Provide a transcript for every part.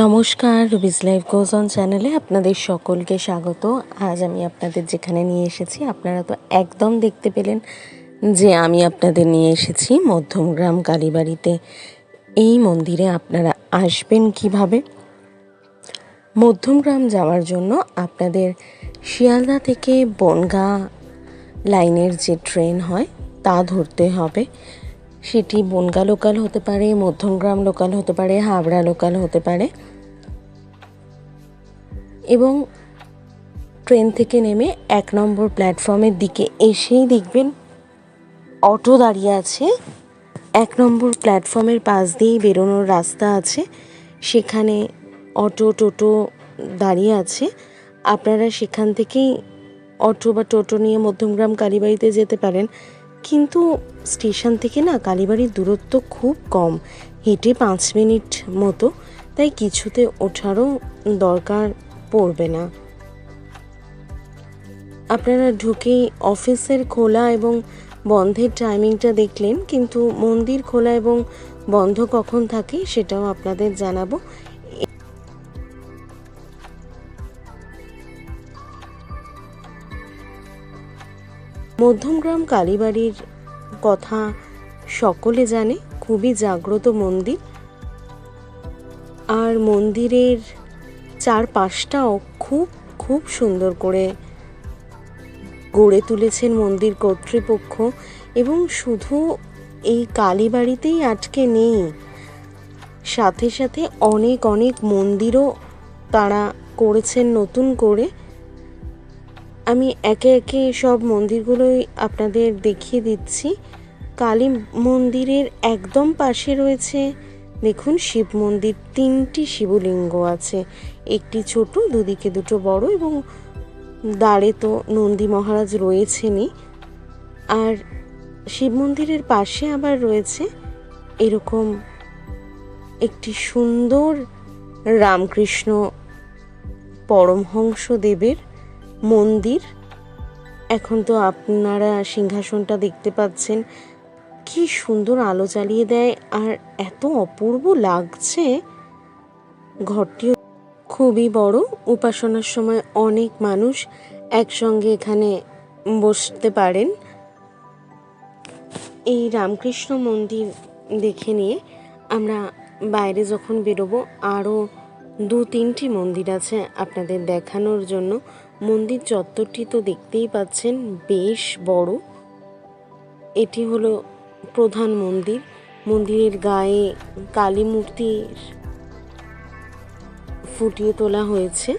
নমস্কার, Ruby's life goes on চ্যানেলে আপনাদের সকলকে স্বাগত। আজ আমি আপনাদের যেখানে নিয়ে এসেছি, আপনারা তো একদম দেখতে পেলেন যে আমি আপনাদের নিয়ে এসেছি মধ্যমগ্রাম কালীবাড়িতে। এই মন্দিরে আপনারা আসবেন কীভাবে? মধ্যমগ্রাম যাওয়ার জন্য আপনাদের শিয়ালদা থেকে বনগা লাইনের যে ট্রেন হয়, তা ধরতে হবে। সেটি বনগা লোকাল হতে পারে মধ্যমগ্রাম লোকাল হতে পারে, হাবড়া লোকাল হতে পারে। এবং ট্রেন থেকে নেমে এক নম্বর প্ল্যাটফর্মের দিকে এসেই দেখবেন অটো দাঁড়িয়ে আছে। এক নম্বর প্ল্যাটফর্মের পাশ দিয়েই বেরোনোর রাস্তা আছে। সেখানে অটো, টোটো দাঁড়িয়ে আছে। আপনারা সেখান থেকেই অটো বা টোটো নিয়ে মধ্যমগ্রাম কালীবাড়িতে যেতে পারেন। কিন্তু স্টেশন থেকে না কালীবাড়ির দূরত্ব খুব কম। হেঁটে পাঁচ মিনিট মতো, তাই কিছুতে ওঠারও দরকার পড়বে না। আপনারা ঢুকেই অফিসের খোলা এবং বন্ধের টাইমিংটা দেখলেন, কিন্তু মন্দির খোলা এবং বন্ধ কখন থাকে সেটাও আপনাদের জানাব। মধ্যমগ্রাম কালীবাড়ির কথা সকলে জানে, খুবই জাগ্রত মন্দির। আর মন্দিরের চারপাশটাও খুব খুব সুন্দর করে গড়ে তুলেছেন মন্দির কর্তৃপক্ষ। এবং শুধু এই কালীবাড়িতেই আটকে নেই, সাথে সাথে অনেক অনেক মন্দিরও তারা করেছেন নতুন করে। আমি একে একে সব মন্দিরগুলোই আপনাদের দেখিয়ে দিচ্ছি। কালী মন্দিরের একদম পাশে রয়েছে, দেখুন শিব মন্দির, তিনটি শিবলিঙ্গ আছে। একটি ছোট, দুদিকে দুটো বড় এবং দাঁড়ে তো নন্দী মহারাজ রয়েছেনই। আর শিব মন্দিরের পাশে আবার রয়েছে এরকম একটি সুন্দর রামকৃষ্ণ পরমহংস দেবের মন্দির? এখন তো আপনারা সিংহাসনটা দেখতে পাচ্ছেন। কি সুন্দর আলো জ্বালিয়ে দেয়, আর এত অপূর্ব লাগছে। ঘরটিও খুবই বড়, উপাসনার সময় অনেক মানুষ একসঙ্গে এখানে বসতে পারেন। এই রামকৃষ্ণ মন্দির দেখে নিয়ে আমরা বাইরে যখন বেরোবো আরও দু তিনটি মন্দির আছে আপনাদের দেখানোর জন্য। মন্দির চত্বরটি তো দেখতেই পাচ্ছেন, বেশ বড়। এটি হলো প্রধান মন্দির। মন্দিরের গায়ে কালী মূর্তির ফুটিয়ে তোলা হয়েছে।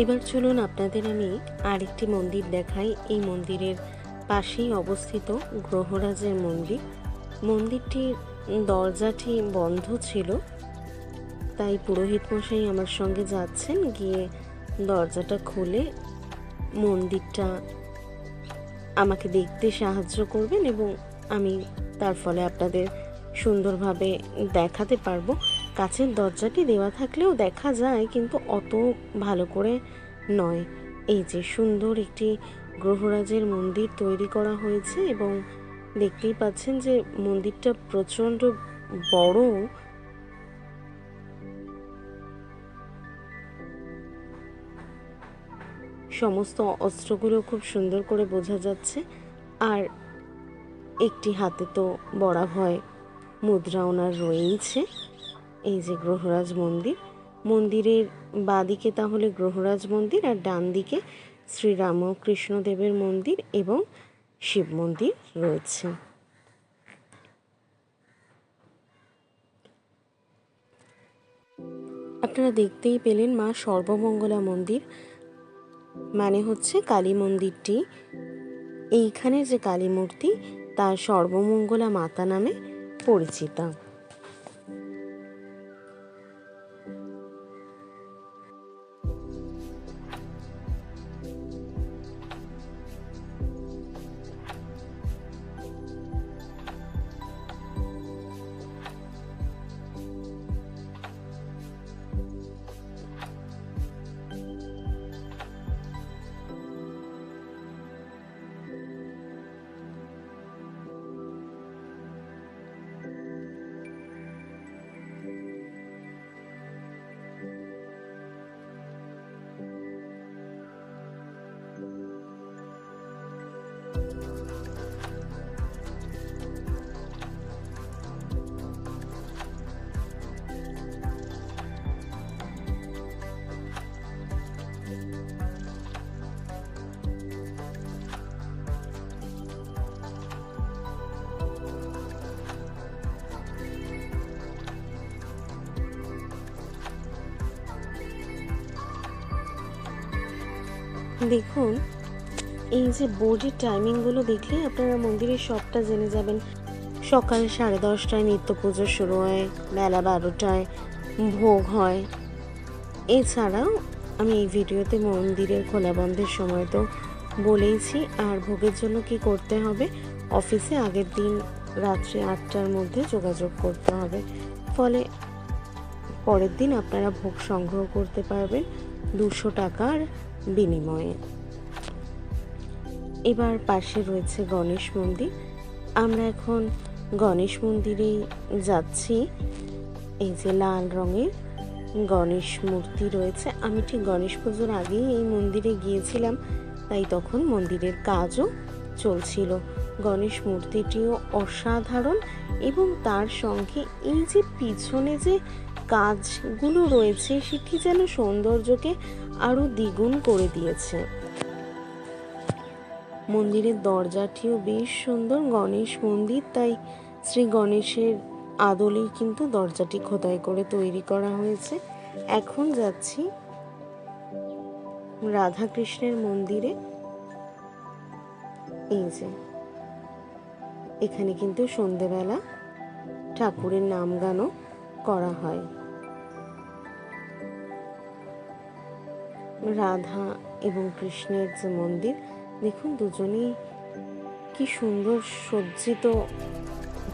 এবার চলুন আপনাদের আমি আরেকটি মন্দির দেখাই। এই মন্দিরের পাশেই অবস্থিত গ্রহরাজের মন্দির। মন্দিরটির দরজাটি বন্ধ ছিল, তাই পুরোহিত মশাই আমার সঙ্গে যাচ্ছেন, গিয়ে দরজাটা খুলে মন্দিরটা আমাকে দেখতে সাহায্য করবেন এবং আমি তার ফলে আপনাদের সুন্দরভাবে দেখাতে পারব। কাছের দরজাটি দেওয়া থাকলেও দেখা যায় কিন্তু অত ভালো করে নয়। এই যে সুন্দর একটি গ্রহরাজের মন্দির তৈরি করা হয়েছে এবং দেখতেই পাচ্ছেন যে মন্দিরটা প্রচণ্ড বড়। সমস্ত অস্ত্রগুলো খুব সুন্দর করে বোঝা যাচ্ছে। আর একটি হাতে তো বড়া ভয় মুদ্রা ওনার রয়েইছে। এই যে গ্রহরাজ মন্দির, মন্দিরের বাদিকে তাহলে গ্রহরাজ মন্দির আর ডান দিকে শ্রীরামকৃষ্ণদেবের মন্দির এবং শিব মন্দির রয়েছে। আপনারা দেখতেই পেলেন মা সর্বমঙ্গলা মন্দির মানে হচ্ছে কালী মন্দিরটি। এইখানে যে কালী মূর্তি তা সর্বমঙ্গলা মাতা নামে পরিচিতা। দেখুন, এই যে বোর্ডের টাইমিংগুলো দেখলে আপনারা মন্দিরের সবটা জেনে যাবেন। সকাল সাড়ে দশটায় নিত্য পুজো শুরু হয় বেলা বারোটায় ভোগ হয়। এছাড়াও আমি এই ভিডিওতে মন্দিরের খোলা বন্ধের সময় তো বলেইছি, আর ভোগের জন্য কি করতে হবে? অফিসে আগের দিন রাত্রি আটটার মধ্যে যোগাযোগ করতে হবে। ফলে পরের দিন আপনারা ভোগ সংগ্রহ করতে পারবেন। দুশো টাকার বিনিময়ে। এবার পাশে রয়েছে গণেশ মন্দির। আমরা এখন গণেশ মন্দিরেই যাচ্ছি। এই যে লাল রঙের গণেশ মূর্তি রয়েছে। আমি ঠিক গণেশ পুজোর আগেই এই মন্দিরে গিয়েছিলাম, তাই তখন মন্দিরের কাজও চলছিল। গণেশ মূর্তিটিও অসাধারণ এবং তার সঙ্গে এই যে পিছনে যে কাজগুলো রয়েছে, সেটি যেন সৌন্দর্যকে আরও দ্বিগুণ করে দিয়েছে। মন্দিরের দরজাটিও বেশ সুন্দর। গণেশ মন্দির, তাই শ্রী গণেশের আদলেই কিন্তু দরজাটি খোদাই করে তৈরি করা হয়েছে। এখন যাচ্ছি রাধাকৃষ্ণের মন্দিরে। এই যে, এখানে কিন্তু সন্ধেবেলা ঠাকুরের নাম গানও করা হয়। রাধা এবং কৃষ্ণের যে মন্দির, দেখুন দুজনেই কি সুন্দর সজ্জিত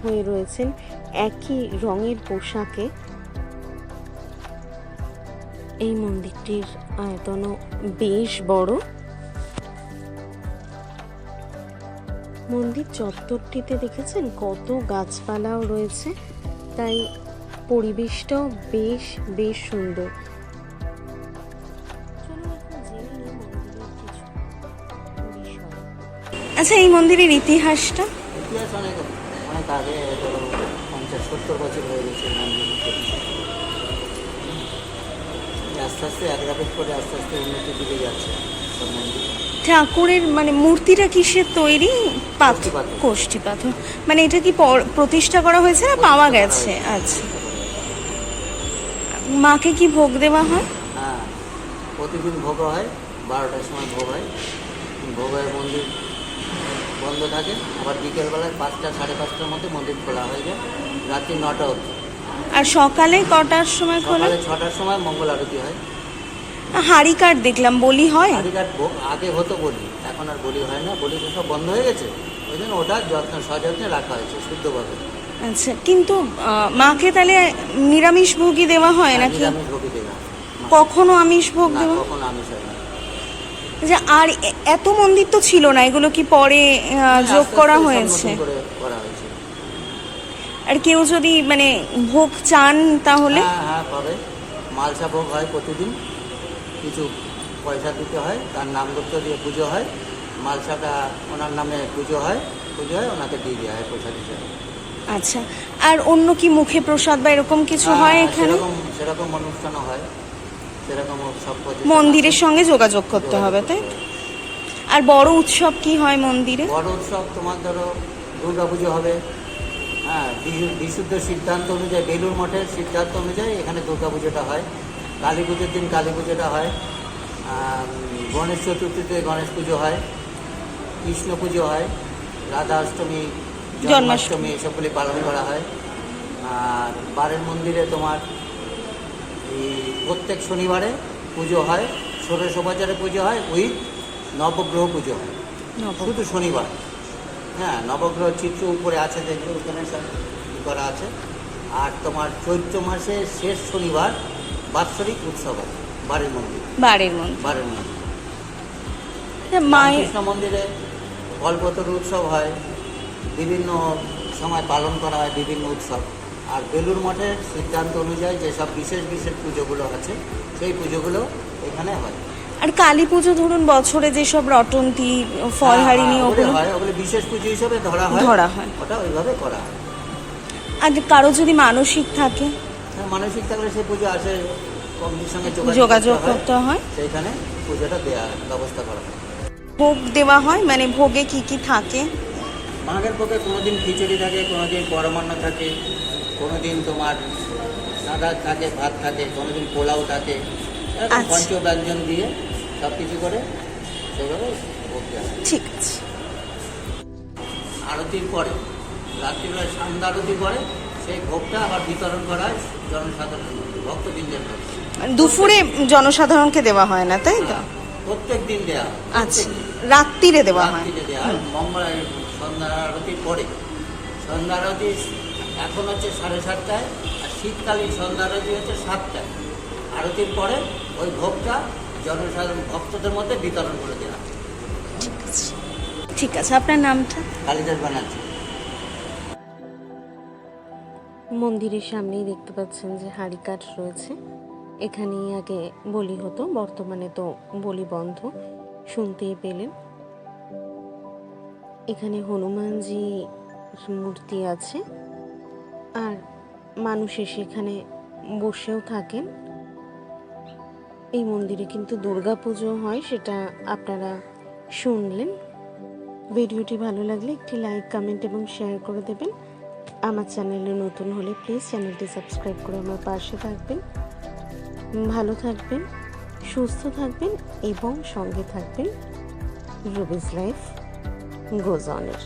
হয়ে রয়েছেন, একই রঙের পোশাকে। এই মন্দিরটির আয়তনও বেশ বড়। মন্দির চত্বরটিতে দেখেছেন কত গাছপালাও রয়েছে, তাই পরিবেশটাও বেশ বেশ সুন্দর। আচ্ছা এই মন্দিরের ইতিহাসটা? ইতিহাস অনেক অনেক আগে পঞ্চাশ সত্তর বছর হয়ে গেছে আস্তে আস্তে এক রাপেট করে আস্তে আস্তে উন্নতির দিকে যাচ্ছে ঠাকুরের মানে মূর্তিটা কিসের তৈরি? পাথর। কোষ্ঠী পাথর। মানে এটা কি পর- প্রতিষ্ঠা করা হয়েছে না পাওয়া গেছে? আচ্ছা। মাকে কি ভোগ দেওয়া হয়? হ্যাঁ প্রতিদিন ভোগ হয় বারোটার সময় ভোগ হয়। ভোগ হয় মন্দির বন্ধ থাকে। আবার বিকেলবেলায় পাঁচটা সাড়ে পাঁচটার মধ্যে মন্দির খোলা হয়ে যায়। রাত্রি নটা অবধি। আর সকালে কটার সময় খোলা? সকালে ছটার সময় মঙ্গল আরতি হয়। হাড়ি কাঠ দেখলাম বলি হয়? আদিকার আগে হতো বলি এখন আর বলি হয় না। বলি তো সব বন্ধ হয়ে গেছে। ওই জন্য ওটা যত্ন সযত্নে রাখা হয়েছে শুদ্ধভাবে। আচ্ছা কিন্তু মাকে তাহলে নিরামিষ ভোগই দেওয়া হয় নাকি? ভোগী দেওয়া কখনো আমিষ ভোগ দেওয়া? কখন আমিষ হয় না। যে আর এত মন্দির তো ছিল না এগুলো কি পরে যোগ আস্তে আস্তে করা হয়েছে। আর কেউ যদি মানে ভোগ চান তাহলে? হ্যাঁ হ্যাঁ পাবে। মালসা ভোগ হয় প্রতিদিন। কিছু পয়সা দিতে হয় তার নাম গোত্র দিয়ে পুজো হয়। মালসাটা ওনার নামে পুজো হয় পুজো হয় ওনাকে দিয়ে দেওয়া হয় প্রসাদ হিসেবে। আচ্ছা। আর অন্য কি মুখে প্রসাদ বা এরকম কিছু হ্যাঁ, হয় হ্যাঁ, এখানে? সেরকম সেরকম অনুষ্ঠানও হয়। মন্দিরের সঙ্গে যোগাযোগ করতে হবে তাই? আর বড় উৎসব কি হয় মন্দিরে? বড় উৎসব তোমার ধরো দুর্গা পুজো হবে হ্যাঁ বিশু- বিশুদ্ধ সিদ্ধান্ত অনুযায়ী বেলুর মঠের সিদ্ধান্ত অনুযায়ী এখানে দুর্গা পুজোটা হয়। কালী পুজোর দিন কালী পুজোটা হয়। গণেশ চতুর্থীতে গণেশ পুজো হয়। কৃষ্ণ পুজো হয়। রাধা অষ্টমী জন্মাষ্টমী। এসবগুলি পালন করা হয়। আর বারের মন্দিরে তোমার প্রত্যেক শনিবারে পুজো হয় ষোড়শ বাজারে পুজো হয় উইথ নবগ্রহ পুজো হয়। শুধু শনিবার। হ্যাঁ নবগ্রহ চিত্র উপরে আছে দেখবে ওখানে সব ই করা আছে। আর তোমার চৈত্র মাসের শেষ শনিবার বাৎসরিক উৎসব হয় বাড়ির মন্দির। বাড়ির মন্দির। বাড়ির মন্দির। মায়ের কৃষ্ণ মন্দিরে কল্পতরু উৎসব হয় বিভিন্ন সময় পালন করা হয় বিভিন্ন উৎসব। আর বেলুর মঠের সিদ্ধান্ত অনুযায়ী যেসব বিশেষ বিশেষ পুজোগুলো আছে সেই পুজোগুলো এখানে হয়। আর কালী পুজো ধরুন বছরে যেসব রটন্তি ফলহারিণী হ্যাঁ, ওগুলো। ওগুলো হয় ওগুলো বিশেষ পুজো হিসেবে ধরা হয়। ধরা হয়। ওটা ওইভাবে করা হয়। আর কারও যদি মানসিক থাকে? হ্যাঁ, মানসিক থাকলে সেই পুজো আসে কমিটির সঙ্গে যোগাযোগ করতে হয়। হয়। সেইখানে পুজোটা দেওয়া ব্যবস্থা করা হয়। ভোগ দেওয়া হয় মানে ভোগে কি কি থাকে? মাঘের পক্ষে কোনোদিন খিচুড়ি থাকে কোনোদিন পরমান্ন থাকে। কোনোদিন তোমার সাদা থাকে ভাত থাকে কোনোদিন পোলাও থাকে এরকম আচ্ছা। পঞ্চব্যঞ্জন দিয়ে সব কিছু করে দেওয়া ঠিক আছে। আরতির পরে রাত্রিবেলা সন্ধ্যা আরতি পরে সেই ভোগটা আবার বিতরণ করা হয় জনসাধারণ ভক্তবৃন্দের মানে দুপুরে জনসাধারণকে দেওয়া হয় না তাই তো? প্রত্যেক দিন দেওয়া হয় আচ্ছা রাত্রিরে দেওয়া হয়। রাত্রিতে দেওয়া হয় মঙ্গল সন্ধ্যা আরতির পরে। সন্ধ্যা আরতি এখন হচ্ছে সাড়ে সাতটায় আর শীতকালীন সন্ধ্যা আরতি হচ্ছে সাতটায়। আরতির পরে ওই ভোগটা জনসাধারণ ভক্তদের মধ্যে বিতরণ করে দেওয়া ঠিক আছে ঠিক আছে আপনার নামটা? কালিদাস ব্যানার্জি। মন্দিরের সামনেই দেখতে পাচ্ছেন যে হাড়ি কাঠ রয়েছে। এখানেই আগে বলি হতো বর্তমানে তো বলি বন্ধ শুনতেই পেলেন। এখানে হনুমানজি মূর্তি আছে। আর মানুষ এসে এখানে বসেও থাকেন। এই মন্দিরে কিন্তু দুর্গা পুজো হয়, সেটা আপনারা শুনলেন। ভিডিওটি ভালো লাগলে একটি লাইক কমেন্ট এবং শেয়ার করে দেবেন। আমার চ্যানেলে নতুন হলে প্লিজ চ্যানেলটি সাবস্ক্রাইব করে আমার পাশে থাকবেন। ভালো থাকবেন, সুস্থ থাকবেন এবং সঙ্গে থাকবেন। রুবিস লাইফ গোজ অনের